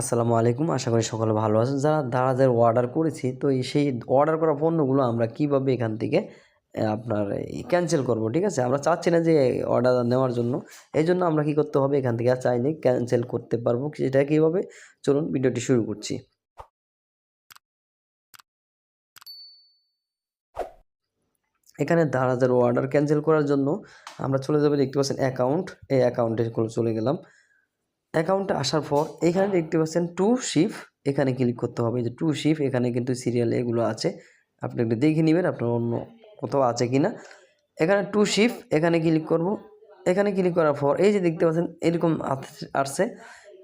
আসসালামু আলাইকুম, আশা করি সকলে ভালো আছেন। যারা দারাজের অর্ডার করেছি, তো সেই অর্ডার করা পণ্যগুলো আমরা কীভাবে এখান থেকে আপনার ক্যান্সেল করব, ঠিক আছে? আমরা চাচ্ছি না যে অর্ডার নেওয়ার জন্য। এই জন্য আমরা কি করতে হবে, এখান থেকে চাইলে ক্যান্সেল করতে পারব সেটা কীভাবে? চলুন ভিডিওটি শুরু করছি। এখানে দারাজের অর্ডার ক্যান্সেল করার জন্য আমরা চলে যাব, দেখতে পাচ্ছেন অ্যাকাউন্ট এই অ্যাকাউন্টে চলে গেলাম। অ্যাকাউন্টে আসার পর এখানে দেখতে পাচ্ছেন টু শিফ এখানে ক্লিক করতে হবে। যে টু শিফ এখানে কিন্তু সিরিয়াল এগুলো আছে। আপনি একটু দেখে নেবেন আপনার অন্য কোথাও আছে কি না এখানে টু শিফ এখানে ক্লিক করব। এখানে ক্লিক করার পর এই যে দেখতে পাচ্ছেন এরকম আস- আসছে।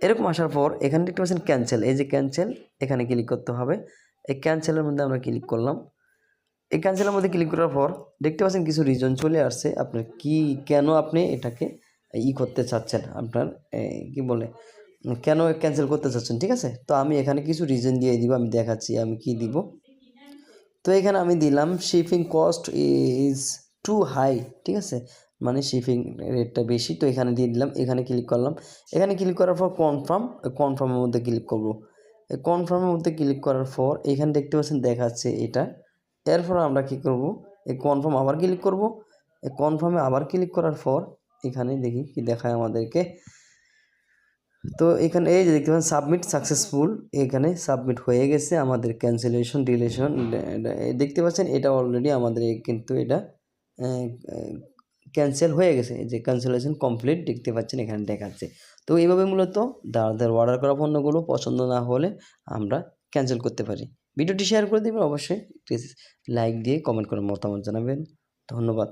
এরকম আসার পর এখানে দেখতে পাচ্ছেন ক্যান্সেল। এই যে ক্যান্সেল এখানে ক্লিক করতে হবে। এই ক্যান্সেলের মধ্যে আমরা ক্লিক করলাম। এই ক্যান্সেলের মধ্যে ক্লিক করার পর দেখতে পাচ্ছেন কিছু রিজন চলে আসছে। আপনার কি, কেন আপনি এটাকে ই করতে চাচ্ছেন আপনার কি বলে, কেন ক্যান্সেল করতে চাচ্ছেন, ঠিক আছে? তো আমি এখানে কিছু রিজন দিয়ে দিব, আমি দেখাচ্ছি, আমি কি দিব। তো এখানে আমি দিলাম shipping cost is too high ঠিক আছে? মানে শিপিং রেটটা বেশি, তো এখানে দিয়ে দিলাম, এখানে ক্লিক করলাম। এখানে ক্লিক করার পর কনফার্ম কনফার্মের মধ্যে ক্লিক করব। কনফার্মের মধ্যে ক্লিক করার পর, এখানে দেখতে পাচ্ছেন, দেখাচ্ছে এটা। এরপর আমরা কি করব? এই কনফার্ম আবার ক্লিক করব। এই কনফার্মে আবার ক্লিক করার পর এখানে দেখি কি দেখায় আমাদেরকে। তো এখানে এই যে দেখতে পাচ্ছেন সাবমিট সাকসেসফুল এখানে সাবমিট হয়ে গেছে আমাদের ক্যান্সেলেশন ডিলেশন দেখতে পাচ্ছেন এটা অলরেডি আমাদের কিন্তু এটা ক্যান্সেল হয়ে গেছে। যে ক্যান্সেলেশন কমপ্লিট দেখতে পাচ্ছেন, এখানে দেখাচ্ছে। তো এইভাবে মূলত দাদাদের অর্ডার করা পণ্যগুলো পছন্দ না হলে আমরা ক্যান্সেল করতে পারি। ভিডিওটি শেয়ার করে দেবেন, অবশ্যই লাইক দিয়ে কমেন্ট করে মতামত জানাবেন। ধন্যবাদ।